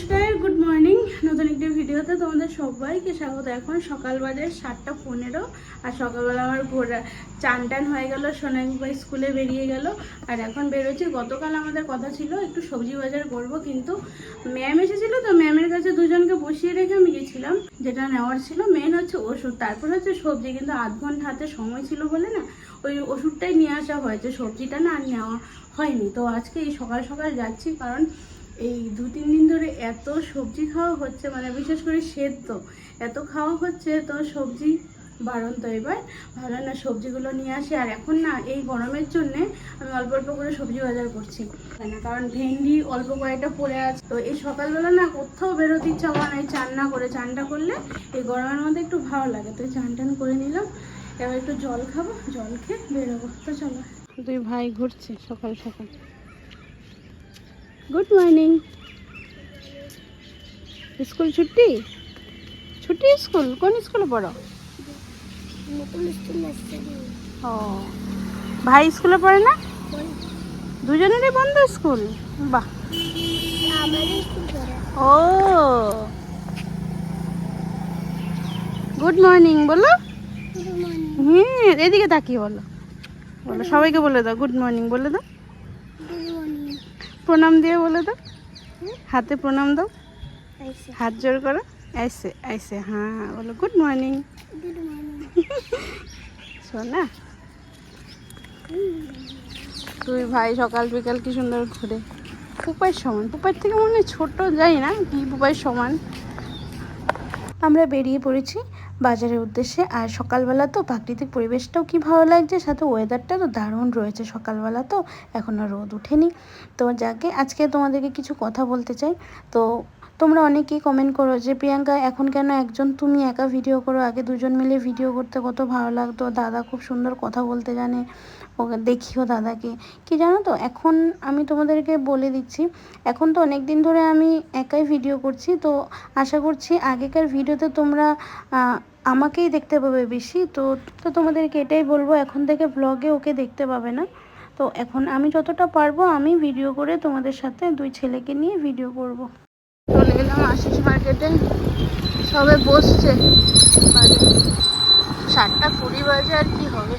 নমস্কার good morning নতুন একটি ভিডিওতে তোমাদের সবাইকে স্বাগত। এখন সকাল বাজে সাতটা পনেরো আর সকালবেলা আমার ঘোরা চান টান হয়ে গেল সোনালি ভাই স্কুলে বেরিয়ে গেল। আর এখন বেরোচ্ছি। গতকাল আমাদের কথা ছিল, একটু সবজি বাজার করব, কিন্তু ম্যাম এসেছিল তো ম্যামের কাছে দুজনকে বসিয়ে রেখে আমি গেছিলাম, যেটা নেওয়ার ছিল। মেন হচ্ছে ওষুধ, তারপর হচ্ছে সবজি। কিন্তু আধ ঘণ্টা হাতে সময় ছিল বলে না, ওই ওষুধটাই নিয়ে আসা হয়েছে। সবজিটা না আর নেওয়া হয়নি। তো আজকে এই সকাল সকাল যাচ্ছি, কারণ এই দু তিন দিন ধরে এত সবজি খাওয়া হচ্ছে মানে বিশেষ করে সেদ্ধ, এত খাওয়া হচ্ছে, তো সবজি বারণ তো এবার। ভালো না সবজিগুলো নিয়ে আসি। আর এখন না, এই গরমের জন্যে আমি অল্প অল্প করে সবজি বাজার করছি। না? কারণ ভেন্ডি অল্প কয়েকটা পড়ে আছে। তো এই সকালবেলা না কোথাও বেরোতে ইচ্ছা করে না, এই চান না করে চানটা করলে এই গরমের মধ্যে একটু ভালো লাগে। তো চান টান করে নিলাম। এবার একটু জল খাব, জল খেয়ে বেরোবো। তো চলো। দুই ভাই ঘুরছে সকাল সকাল। গুড মর্নিং স্কুল ছুটি? ছুটি স্কুল কোন স্কুলে পড়ো? ও। ভাই স্কুলে পড়ে না? দুজনেরই বন্ধ স্কুল বাহ। ও। গুড মর্নিং বলো। হ্যাঁ এদিকে তাকিয়ে বলো। বলো সবাইকে বলে দাও। গুড মর্নিং বলে দাও। প্রণাম দিয়ে বলে দাও। হাতে প্রণাম দাও। হাত জোর করো। আইসে আইসে। হ্যাঁ বলো গুড মর্নিং শোনা। তুই ভাই সকাল বিকাল কি সুন্দর ঘুরে? পুপাই সমান। পুপাই থেকে মনে হয় ছোট যাই না কি পুপাই সমান? আমরা বেরিয়ে পড়েছি। বাজারের উদ্দেশ্যে। আর সকালবেলা তো প্রাকৃতিক পরিবেশটাও কি ভালো লাগছে, সাথে ওয়েদারটা তো দারুণ রয়েছে সকালবেলা তো। এখনও রোদ ওঠেনি তো যাকে, আজকে তোমাদেরকে কিছু কথা বলতে চাই। তো তোমরা অনেকেই কমেন্ট করো যে, প্রিয়াঙ্কা, এখন কেন একজন তুমি একা ভিডিও করো? আগে দুজন মিলে ভিডিও করতে কত ভালো লাগতো। দাদা খুব সুন্দর কথা বলতে জানে। ওকে, দেখিও দাদাকে। কি জানো তো, এখন আমি তোমাদেরকে বলে দিচ্ছি, এখন তো অনেক দিন ধরে আমি একাই ভিডিও করছি। তো আশা করছি আগেকার ভিডিওতে তোমরা আমাকেই দেখতে পাবে বেশি। তো তো তোমাদেরকে এটাই বলব, এখন থেকে ব্লগে ওকে দেখতে পাবে না। তো এখন আমি যতটা পারব, আমি ভিডিও করে তোমাদের সাথে দুই ছেলেকে নিয়ে ভিডিও করব। চলে গেলাম আশিস মার্কেটে সবে বসছে। সাতটা কুড়ি বাজে আর কি হবে।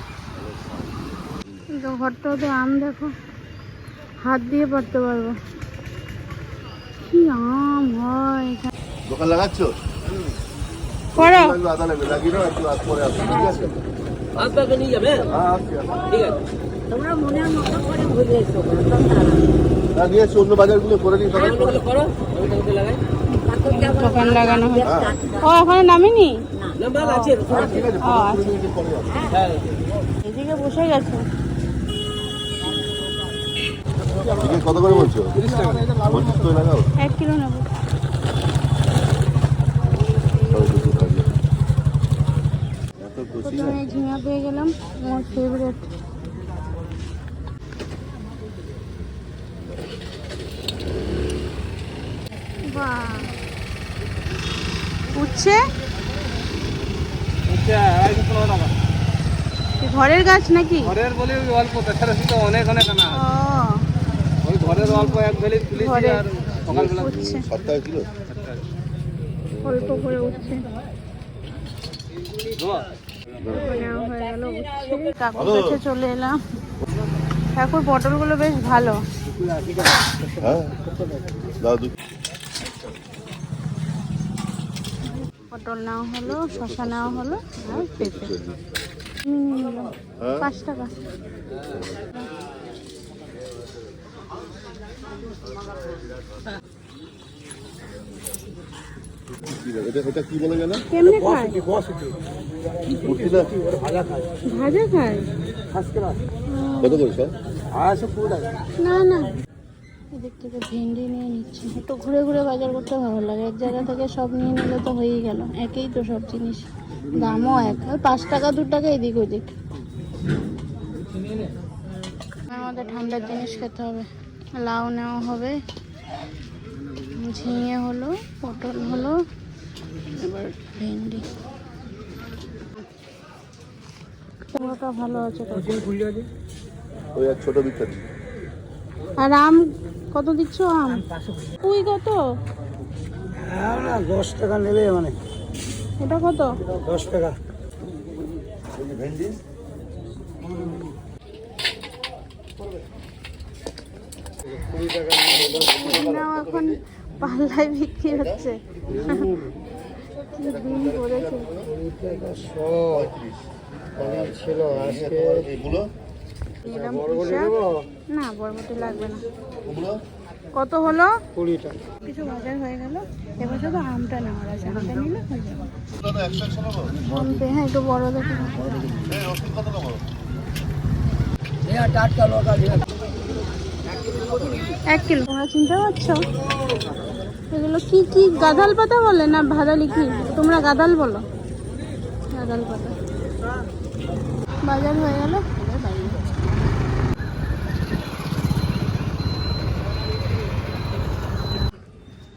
তো ঘরটাও তো আম দেখো। হাত দিয়ে পড়তে পারব। কি আম হয় দোকান লাগাচ্ছ? আছে আপনাকে নিয়ে যাবে? হ্যাঁ আসছি। ঠিক আছে। তোমরা মনের মতো করে ঘুরে লাগিয়ে অন্য বাজারগুলো করে নিই সবাই দোকান লাগানো হয় হ্যাঁ। ও ওখানে নামিনি? হ্যাঁ, আচ্ছা। হ্যাঁ। এদিকে বসে গেছে। কত করে বলছো? পঁচিশ করে লাগাও। এক কিলো নেব। প্রথমে ঝিঙা পেয়ে গেলাম আমার ফেভারিট বাহ কি ঘরের গাছ নাকি? ঘরের বলে ওই অল্প তাছাড়া শুধু অনেক অনেক আনা ওই ঘরের অল্প এক বেলি তুলেছি। আর সকালবেলা টাকা কিলো অল্প করে হয়ে গেল উচ্ছে কাকুর কাছে চলে এলাম। কাকুর পটলগুলো বেশ ভালো। হ্যাঁ দাও দু পটল নেওয়া হলো শশা নেওয়া হলো আর পেঁপে। পাঁচ টাকা। কি বলে? এটা এটা কি বলে গেল কেমনে খায়? কুর্তি না? ভাজা খায়। কত করে সব? আড়াইশো কুড়ি টাকা। না না। এদিক থেকে ভেন্ডি নিয়ে নিচ্ছি। একটু ঘুরে ঘুরে বাজার করতে ভালো লাগে। এক জায়গা থেকে সব নিয়ে নিলে তো হয়েই গেল। একই তো সব জিনিস। দামও এক। ওই পাঁচ টাকা দু টাকা এদিক ওদিক। আমাদের ঠান্ডার জিনিস খেতে হবে। লাউ নেওয়া হবে। ঝিঙে হলো পটল হলো এবার ভেন্ডি। কুমড়োটা ভালো আছে। ওই ছোট বিখ্যাত। আর আম কত দিচ্ছ আম? তুই কত? না দশ টাকা নেবে মানে। এটা কত? দশ টাকা। ভেন্ডি এখন পাল্লায় বিক্রি হচ্ছে। ছিল আজকে। নিলাম না বরবটি লাগবে না। কত হলো? কুড়ি টাকা। কিছু বাজার হয়ে গেল। এবার শুধু আমটা নেওয়ার আছে আমটা নিলে হয়ে যাবে। হ্যাঁ একটু বড় দেখে এক কিলো। তোমরা চিনতে পারছ? এগুলো কি কি গাধাল পাতা বলে না ভাদালি কি? তোমরা গাদাল বলো। গাদাল পাতা। বাজার হয়ে গেল এবার বাড়ি যাচ্ছি।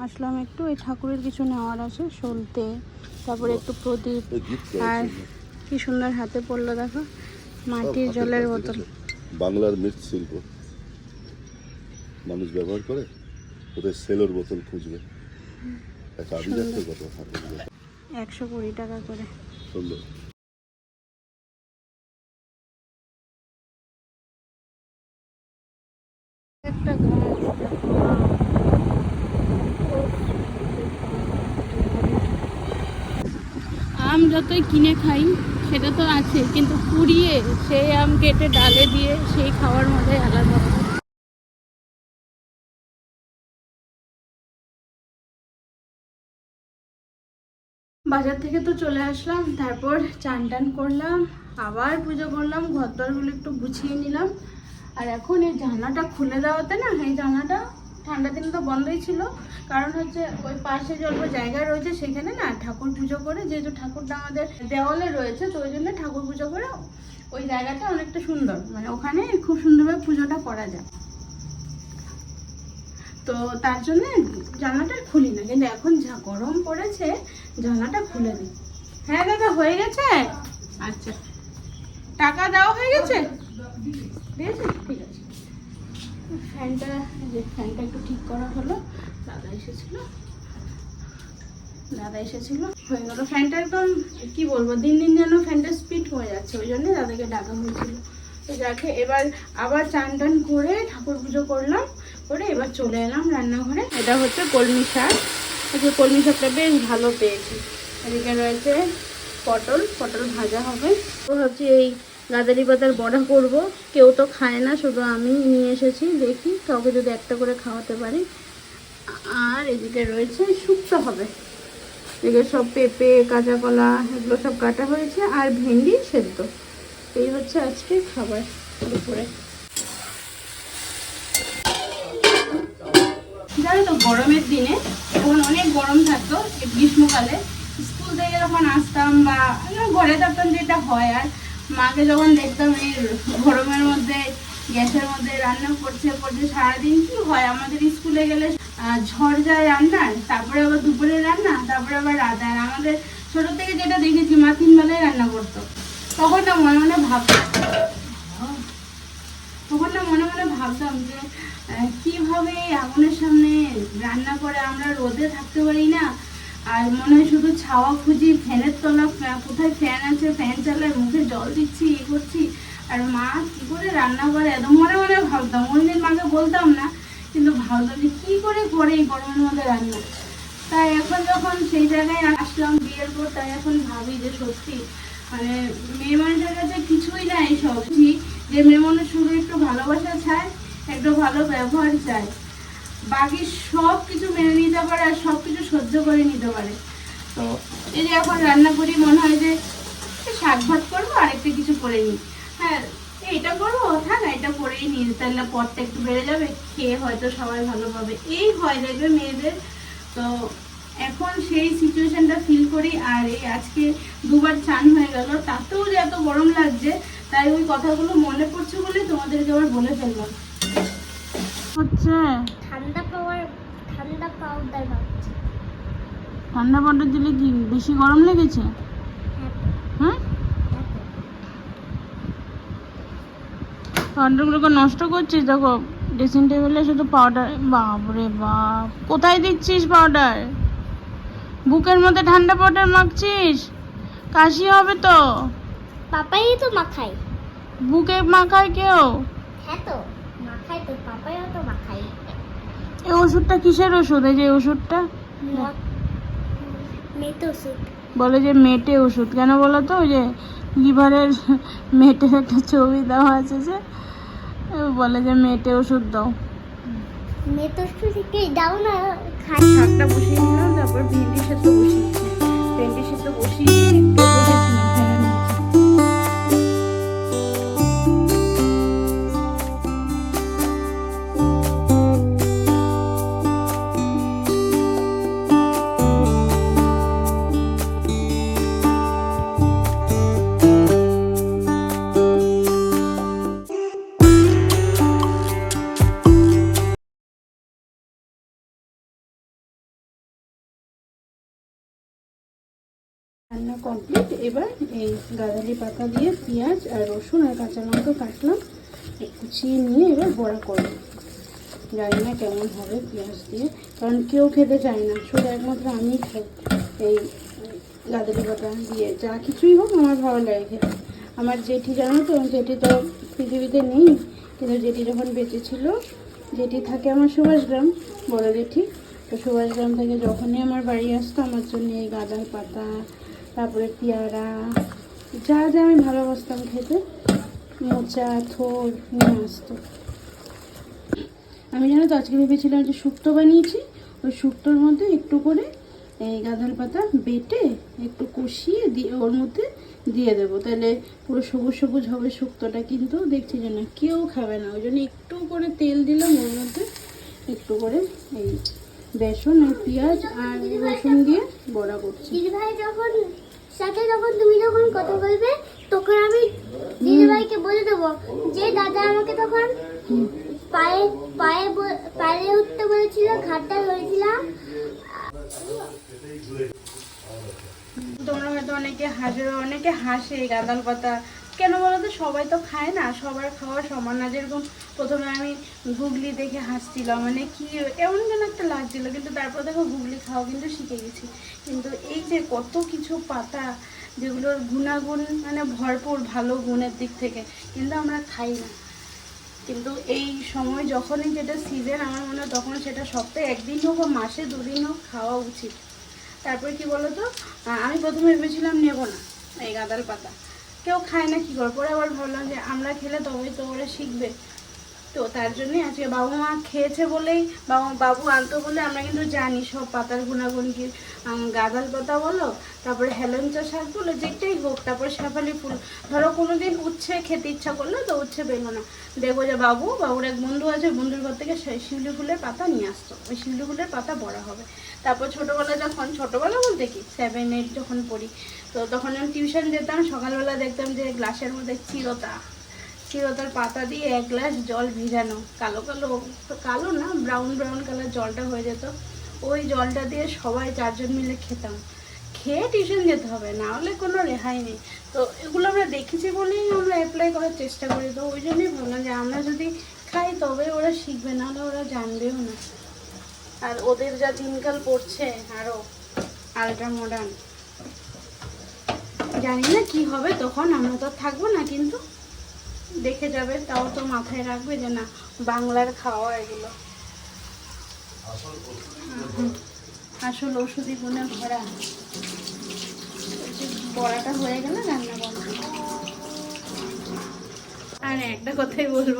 আসলাম একটু এই ঠাকুরের কিছু নেওয়ার আছে সলতে তারপরে একটু প্রদীপ আর কি সুন্দর হাতে পড়ল দেখো মাটির জলের বোতল। বাংলার মৃৎশিল্প মানুষ ব্যবহার করে ওদের সেলোর বোতল খুঁজবে। একটা। একশো কুড়ি টাকা করে। সুন্দর একটা গাছ আম যতই কিনে খাই, সেটা তো আছে, কিন্তু পুড়িয়ে সেই আম কেটে ডালে দিয়ে সেই খাওয়ার মজাই আলাদা। বাজার থেকে তো চলে আসলাম, তারপর চান টান করলাম, আবার পুজো করলাম ঘর দরগুলো একটু গুছিয়ে নিলাম। আর এখন এই জানলাটা খুলে দেওয়াতে না, এই জানলাটা ঠান্ডা দিনে তো বন্ধই ছিল। কারণ হচ্ছে ওই পাশে যে অল্প জায়গা রয়েছে, সেখানে না ঠাকুর পুজো করে, যেহেতু ঠাকুরটা আমাদের দেওয়ালে রয়েছে, তো ওই জন্য ঠাকুর পুজো করে ওই জায়গাটা অনেকটা সুন্দর। মানে ওখানে খুব সুন্দরভাবে পুজোটা করা যায়। তো তার জন্য জানলাটা খুলি না। কিন্তু এখন যা গরম পড়েছে, জানলাটা খুলে দিই হ্যাঁ দাদা, হয়ে গেছে? আচ্ছা। টাকা দেওয়া হয়ে গেছে? ঠিক আছে। ফ্যানটা, যে ফ্যানটা একটু ঠিক করা হলো, দাদা এসেছিল। দাদা এসেছিল। হয়ে গেল। ফ্যানটা একদম, কি বলব, দিন দিন যেন ফ্যানটা স্পিড হয়ে যাচ্ছে, ওই জন্য দাদাকে ডাকা হয়েছিল। তো যাকে, এবার আবার চান টান করে ঠাকুর পুজো করলাম, করে এবার চলে এলাম রান্নাঘরে। এটা হচ্ছে কলমি শাক। কলমি শাকটা বেশ ভালো পেয়েছি। এদিকে রয়েছে পটল পটল ভাজা হবে। তো ভাবছি এই গাদারি পাতার বড়া করব। কেউ তো খায় না, শুধু আমি নিয়ে এসেছি, দেখি কাউকে যদি একটা করে খাওয়াতে পারি। আর এদিকে রয়েছে শুক্তো হবে। এদিকে সব পেঁপে কাঁচা কলা এগুলো সব কাটা হয়েছে, আর ভেন্ডি সেদ্ধ। এই হচ্ছে আজকে খাবার দুপুরে। জানো তো, গরমের দিনে যখন অনেক গরম থাকতো গ্রীষ্মকালে, স্কুল থেকে যখন আসতাম বা ঘরে থাকতাম যেটা হয় আর মাকে যখন দেখতাম এই গরমের মধ্যে, গ্যাসের মধ্যে রান্না করছে করছে সারাদিন, কি হয়? আমাদের স্কুলে গেলে ঝড় যায় রান্নার, তারপরে আবার দুপুরে রান্না, তারপরে আবার রাত। আর আমাদের ছোট থেকে যেটা দেখেছি, মা তিন বেলায় রান্না করতো। তখন না মনে মনে ভাবতাম, তখন না মনে মনে ভাবতাম যে কীভাবে আগুনের সামনে রান্না করে আমরা রোদে থাকতে পারি না? আর মনে হয় শুধু ছাওয়া খুঁজি, ফ্যানের তলা কোথায় ফ্যান আছে, ফ্যান চালায়, মুখে জল দিচ্ছি, এ করছি। আর মা কি করে রান্না করে? এত মনে মনে ভাবতাম অন্যদিন মাকে বলতাম না, কিন্তু ভাবতাম যে কী করে করে এই গরমের মধ্যে রান্না? তাই এখন যখন সেই জায়গায় আসলাম বিয়ের পর, তাই এখন ভাবি যে সত্যি মানে মেয়ে মানুষের কাছে কিছুই নাই ঠিক যে মেয়ে মানুষ শুধু একটু ভালোবাসা চায়, একটু ভালো ব্যবহার চায়। বাকি সব কিছু মেনে নিতে পারে আর সব কিছু সহ্য করে নিতে পারে। তো এই যে এখন রান্না করি, মনে হয় যে শাক ভাত করব আর একটা কিছু করে নিই। হ্যাঁ এটা করব হ্যাঁ না, এটা করেই নিই। তাহলে পথটা একটু বেড়ে যাবে, খেয়ে হয়তো সবাই ভালো পাবে। এই হয় দেখবে মেয়েদের। তো এখন সেই সিচুয়েশনটা ফিল করি, আর এই আজকে দুবার চান হয়ে গেল। তাতেও যে এত গরম লাগছে, তাই ওই কথাগুলো মনে পড়ছে বলে তোমাদেরকে আবার বলে ফেললাম। ঠান্ডা পাউডার দিলে কি বেশি গরম লেগেছে? হ্যাঁ। পাউডারগুলোকে নষ্ট করছিস? দেখো ড্রেসিং টেবিলে শুধু পাউডার বাপরে বাপ। কোথায় দিচ্ছিস পাউডার বুকের মধ্যে ঠান্ডা পাউডার মাখছিস? কাশি হবে তো। পাপাই তো মাখায়। বুকে মাখায় কেউ? হ্যাঁ তো মাখাই তো পাপাইও তো এই ওষুধটা কিসের ওষুধ? এই যে ওষুধটা? ওষুধ। বলে যে মেটে ওষুধ। কেন বলো তো? ওই যে লিভারের মেটে একটা ছবি দেওয়া আছে যে বলে যে মেটে ওষুধ দাও। মেতো ওষুধ দাও না খাই। শাকটা বসিয়ে নিলাম তারপর ভেন্ডি সেদ্ধ বসিয়েছি ভেন্ডি সেদ্ধ বসিয়ে কমপ্লিট এবার এই গাঁদালি পাতা দিয়ে পেঁয়াজ আর রসুন আর কাঁচা লঙ্কা কাটলাম। কুচিয়ে নিয়ে এবার বড়া করব। জানি না কেমন হবে পেঁয়াজ দিয়ে, কারণ কেউ খেতে চায় না। শুধু একমাত্র আমি এই গাঁদালি পাতা দিয়ে। যা কিছুই হোক, আমার ভালো লাগে খেতে। আমার জেঠি জানো তো, জেঠি তো পৃথিবীতে নেই, কিন্তু জেঠি যখন বেঁচে ছিল, জেঠি থাকে আমার সুভাষগ্রাম, বড় জেঠি। তো সুভাষগ্রাম থেকে যখনই আমার বাড়ি আসতো, আমার জন্য এই গাঁদাল পাতা তারপরে পেয়ারা, যা যা আমি ভালোবাসতাম খেতে মোচা থোর নিয়ে আসতো। আমি জানো তো আজকে ভেবেছিলাম যে শুক্তো বানিয়েছি, ওই শুক্তোর মধ্যে একটু করে এই গাঁদাল পাতা বেটে একটু কষিয়ে দিয়ে ওর মধ্যে দিয়ে দেবো। তাহলে পুরো সবুজ সবুজ হবে শুক্তোটা, কিন্তু দেখছি যে না, কেউ খাবে না। ওই জন্য একটু করে তেল দিলাম ওর মধ্যে, একটু করে এই বেসন আর পেঁয়াজ আর রসুন দিয়ে বড়া করছি। সাথে যখন তুমি যখন কথা বলবে, তখন আমি দিদি ভাইকে বলে দেবো। যে দাদা আমাকে তখন পায়ে পায়ে পায়ে উঠতে বলেছিল, ঘাটটা ধরেছিলাম তোমরা হয়তো অনেকে হাসবে, অনেকে হাসে গাঁদাল পাতা কেন বলো তো সবাই তো খায় না সবার খাওয়া সমান না। যেরকম প্রথমে আমি গুগলি দেখে হাসছিলাম মানে কি এমন যেন একটা লাগছিল। কিন্তু তারপর দেখো গুগলি খাওয়া কিন্তু শিখে গেছি। কিন্তু এই যে কত কিছু পাতা যেগুলোর গুণাগুণ মানে ভরপুর ভালো গুণের দিক থেকে কিন্তু আমরা খাই না। কিন্তু এই সময় যখনই যেটা সিজন আমার মনে হয় তখন সেটা সপ্তাহে একদিন হোক বা মাসে দুদিন হোক খাওয়া উচিত। তারপরে কি বলতো? আহ, আমি প্রথমে ভেবেছিলাম নেব না এই গাঁদাল পাতা। কেউ খায় না কি করে? পরে আবার ভাবলাম যে আমরা খেলে তবেই তো ওরা শিখবে। তো তার জন্যই আজকে বাবা মা খেয়েছে বলেই, বাবা বাবু আনতো বলে আমরা কিন্তু জানি, সব পাতার গুণাগুণ কি গাঁদাল পাতা বলো, তারপরে হেলেঞ্চা শাক বলো, যেটাই হোক, তারপরে শেফালি ফুল। ধরো কোনো দিন উচ্ছে খেতে ইচ্ছা করল তো উচ্ছে পেল না। দেখব যে বাবু, বাবুর এক বন্ধু আছে, বন্ধুর ঘর থেকে শিউলি ফুলের পাতা নিয়ে আসতো। ওই শিউলি ফুলের পাতা বড়া হবে। তারপর ছোটোবেলা যখন, ছোটোবেলা বলতে কি সেভেন এইট যখন পড়ি, তো তখন আমি টিউশন যেতাম, সকালবেলা দেখতাম যে গ্লাসের মধ্যে চিরতা। চিরতার পাতা দিয়ে এক গ্লাস জল ভিজানো। কালো কালো, তো কালো না ব্রাউন ব্রাউন কালার জলটা হয়ে যেত। ওই জলটা দিয়ে সবাই চারজন মিলে খেতাম। খেয়ে টিউশন যেতে হবে, না হলে কোনো রেহাই নেই। তো এগুলো আমরা দেখেছি বলেই আমরা অ্যাপ্লাই করার চেষ্টা করি। তো ওই জন্যই ভাবলাম যে আমরা যদি খাই তবে ওরা শিখবে না হলে ওরা জানবেও না। আর ওদের যা দিনকাল পড়ছে আরও আলট্রা মডার্ন। জানি না কি হবে, তখন আমরা তো থাকব না, কিন্তু দেখে যাবে তাও তো মাথায় রাখবে যে না বাংলার খাওয়া এগুলো। আসল ওষুধি গুণে ভরা। বড়াটা হয়ে গেলে রান্না বন্ধ। আর একটা কথাই বলব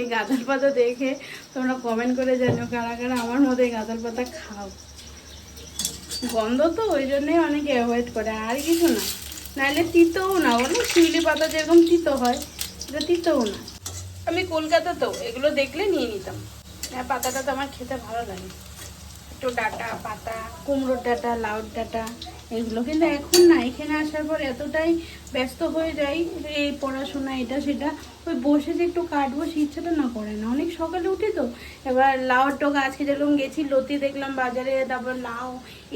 এই গাঁদাল পাতা দেখে তোমরা কমেন্ট করে জানো কারা কারা আমার মতো এই গাঁদাল পাতা খাও। গন্ধ তো ওই জন্যই অনেকে অ্যাভয়েড করে আর কিছু না। নাহলে তিতও না বলো শিউলি পাতা যেরকম তিতো হয়। এটা তিতও না। আমি কলকাতাতেও এগুলো দেখলে নিয়ে নিতাম। হ্যাঁ পাতাটা তো আমার খেতে ভালো লাগে। একটু ডাটা, পাতা, কুমড়োর ডাটা, লাউর ডাটা, এগুলো কিন্তু এখন না, এখানে আসার পর এতটাই ব্যস্ত হয়ে যাই এই পড়াশোনা, এটা, সেটা। ওই বসে যে একটু কাটবো, সে ইচ্ছাটা না করে না। অনেক সকালে উঠি তো, এবার লাউর টোক আজকে যেরকম গেছি, লতি দেখলাম বাজারে, তারপর লাউ,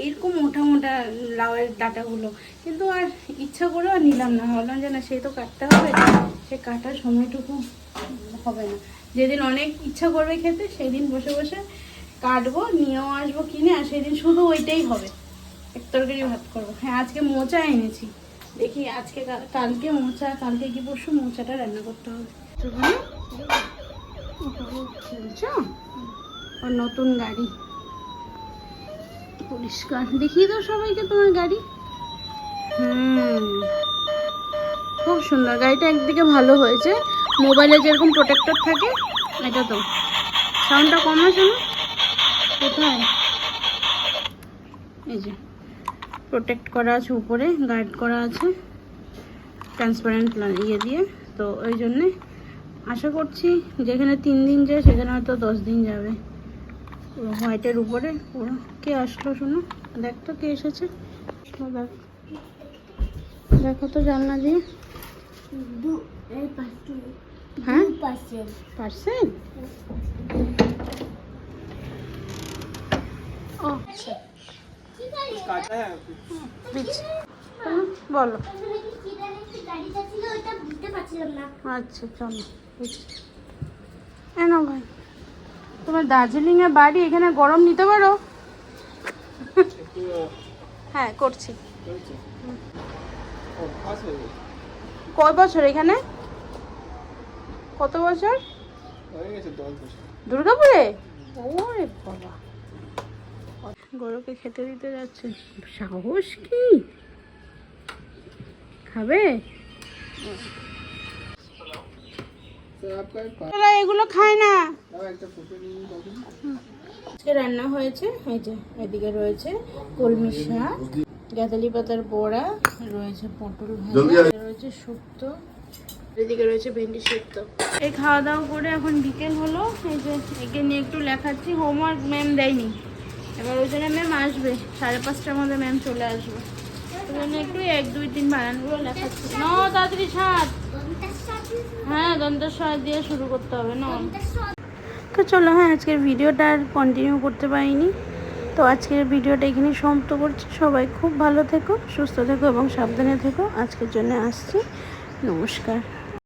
এরকম মোটা মোটা লাউয়ের ডাটাগুলো। কিন্তু আর ইচ্ছা করেও আর নিলাম না। ভাবলাম যে না, সে তো কাটতে হবে। সে কাটার সময়টুকু হবে না। যেদিন অনেক ইচ্ছা করবে খেতে, সেদিন বসে বসে কাটবো, নিয়েও আসব কিনে, আর সেদিন শুধু ওইটাই হবে। এক তরকারি ভাত করব। হ্যাঁ আজকে মোচা এনেছি। দেখি আজকে কালকে মোচা, কালকে কি পরশু মোচাটা রান্না করতে হবে। নতুন গাড়ি। পরিষ্কার। দেখিয়ে দাও সবাইকে তোমার গাড়ি। হুম। খুব সুন্দর। গাড়িটা একদিকে ভালো হয়েছে। মোবাইলে যেরকম প্রোটেক্টর থাকে, এটা তো। সাউন্ডটা কম আছে না? কোথায়? এই যে প্রোটেক্ট করা আছে উপরে গার্ড করা আছে। ট্রান্সপারেন্ট ইয়ে দিয়ে। তো ওই জন্যে আশা করছি যেখানে তিন দিন যায়, সেখানে হয়তো দশ দিন যাবে। হোয়াইটের উপরে পুরো। কে আসলো শোনো? দেখ তো কে এসেছে। দেখ তো জানলা দিয়ে। হ্যাঁ? পাশে পার্সেল ও আচ্ছা। বলো। আচ্ছা চলো। ভাই। তোমার দার্জিলিংয়ে বাড়ি এখানে গরম নিতে পারো? হ্যাঁ করছি। কয় বছর এখানে? কত বছর? দুর্গাপুরে? ওরে বাবা। গরুকে খেতে দিতে যাচ্ছে। সাহস কি? খাবে? এগুলো খায় না। আজকে রান্না হয়েছে এই যে এদিকে রয়েছে কলমি শাক। গাঁদালি পাতার বড়া রয়েছে পটল ভাজা রয়েছে শুক্তো এদিকে রয়েছে ভেন্ডি শুক্ত এই খাওয়া দাওয়া করে এখন বিকেল হলো এই যে একে নিয়ে একটু লেখাচ্ছি হোমওয়ার্ক ম্যাম দেয়নি। এবার ওই জন্য ম্যাম আসবে সাড়ে পাঁচটার মধ্যে ম্যাম চলে আসবে। ওই জন্য একটু এক দুই তিন বানানগুলো লেখাচ্ছি। ন তাড়াতাড়ি সাত দন্তার হ্যাঁ দিয়ে শুরু করতে হবে না। তো চলো হ্যাঁ আজকের ভিডিওটা আর কন্টিনিউ করতে পারিনি। তো আজকের ভিডিওটা এখানে সমাপ্ত করছি। সবাই খুব ভালো থেকো, সুস্থ থেকো এবং সাবধানে থেকো। আজকের জন্য আসছি। নমস্কার।